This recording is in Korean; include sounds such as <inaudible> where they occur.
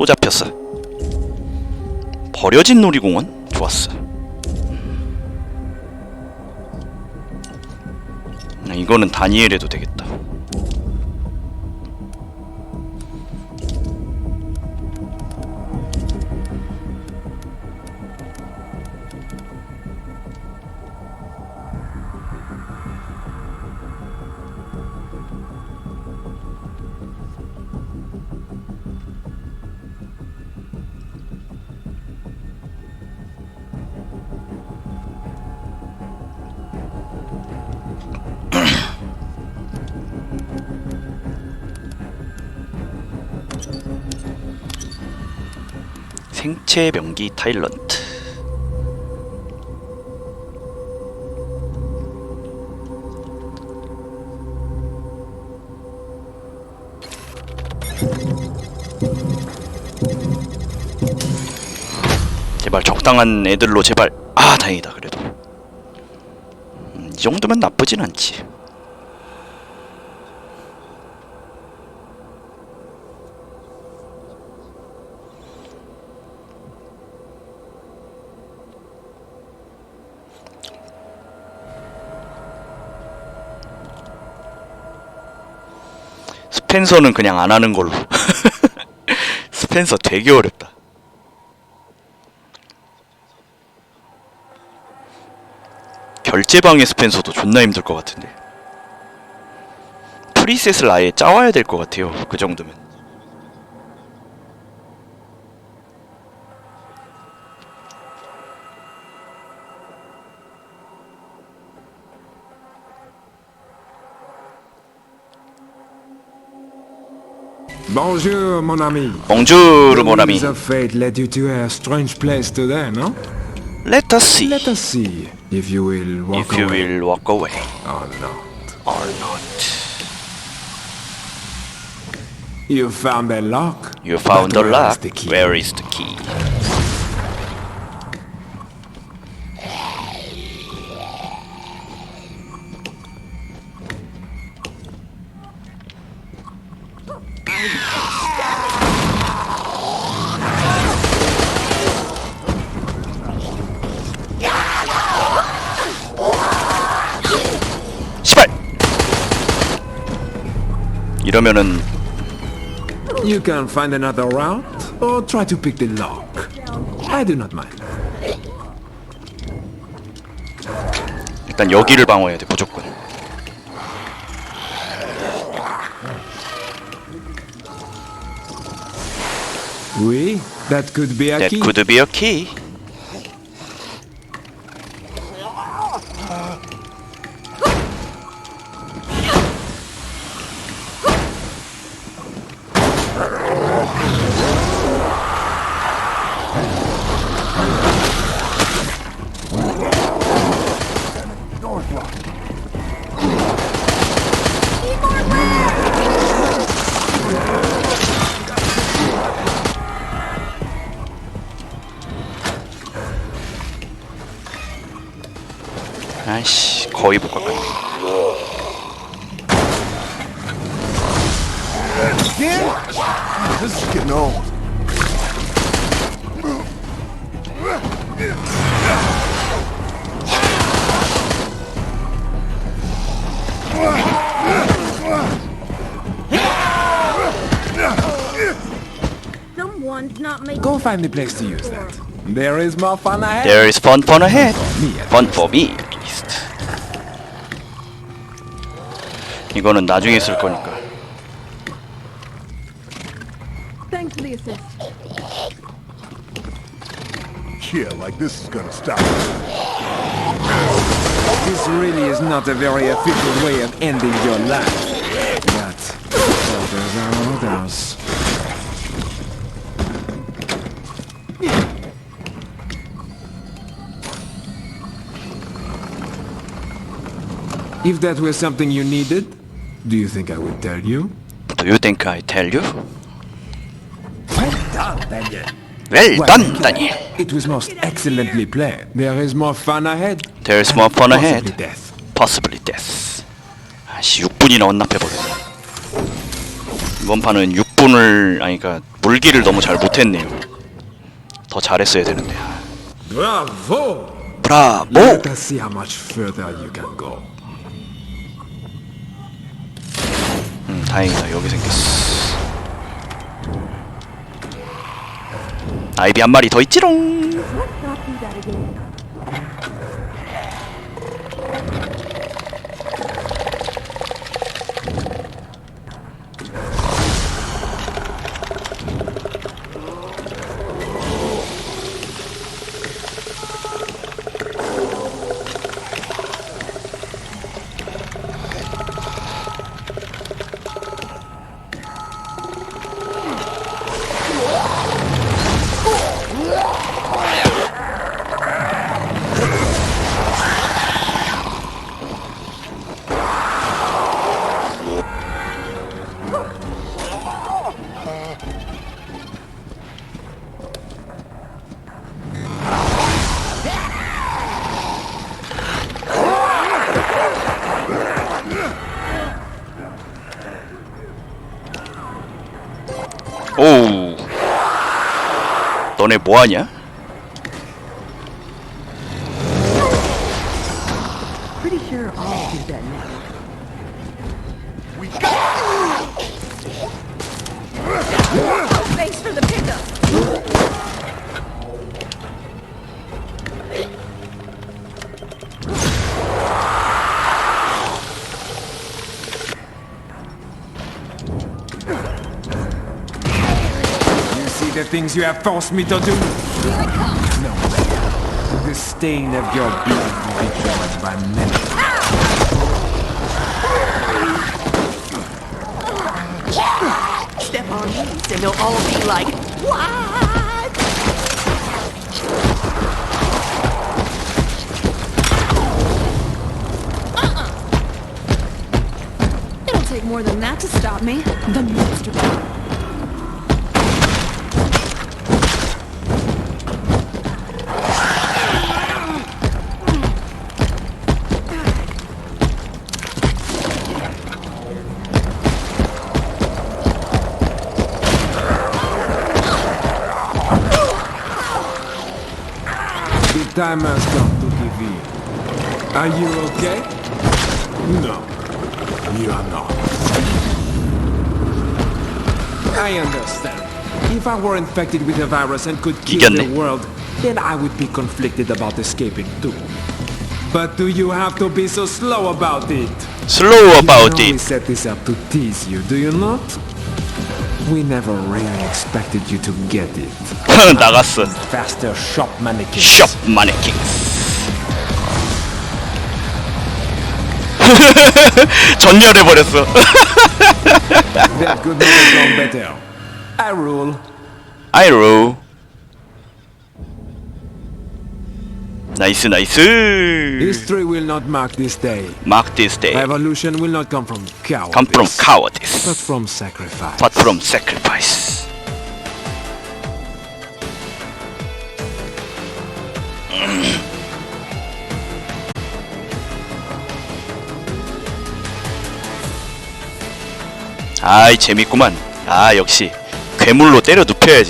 또 잡혔어. 버려진 놀이공원? 좋았어. 아, 이거는 다니엘 해도 되겠다. 생체 명기 타일런트. 제발 적당한 애들로 제발. 아 다행이다 그래도. 음, 이 정도면 나쁘진 않지 스펜서는 그냥 안 하는 걸로. <laughs> 스펜서 되게 어렵다. 결제방의 스펜서도 존나 힘들 것 같은데. 프리셋을 아예 짜와야 될 것 같아요. 그 정도면 Bonjour, mon ami. Bonjour, mon ami. Vous avez fait You to a Strange Place today, non? Let us see. Let us see if you will walk away. If you will walk away. Or not. Or not. You found a lock? You found a lock? Where is the key? 이러면은 You can find another route or try to pick the lock. I do not mind. 일단 여기를 방어해야 돼 무조건 Oui, that could be a That key. could be a key 아이씨 거의 못 갔네 This is getting old. Someone's not making Go find the place to use that. There is more fun ahead. There is fun fun ahead Me, at Fun for me at least 이거는 나중에 쓸 거니까 Thanks assist. Yeah, like this is gonna stop. This really is not a very efficient way of ending your life. But orders are orders. If that were something you needed, do you think I would tell you? Do you think I tell you? Well done, Daniel. Well Well, done, Daniel It was most excellently played. There is more fun ahead. There is more fun Possibly ahead death. Possibly death 아씨 6분이나 언납해 버렸네 이번 판은 6분을 아니 그니까 물기를 너무 잘 못했네요. 더 잘했어야 되는데. Bravo! 브라보! Let us see how much further you can go. 음, 다행이다. 여기 생겼어. 아이비 한 마리 더 있지롱. 너네 뭐하냐? Thanks for the pickup. Things you have forced me to do? No. The stain of your blood will be judged by many. Step on these and they'll all be like, what? Uh-uh. It'll take more than that to stop me. The monster. time has come to give in. Are you okay? No, you are not. I understand. If I were infected with the virus and could kill the world, then I would be conflicted about escaping too. But do you have to be so slow about it? Slow about you know it. We set this up to tease you, do you not? We never really expected you to get it. 나갔어. Faster shop mannequin. 숍 마네킹. 전멸해 버렸어. That could not have gone better. I rule. 아이로. 나이스 나이스. History will not mark this day. Mark this day. Evolution will not come from cowardice, Come from but cowardice, from sacrifice. but from sacrifice. 아이 재밌구만. 아 역시 괴물로 때려 눕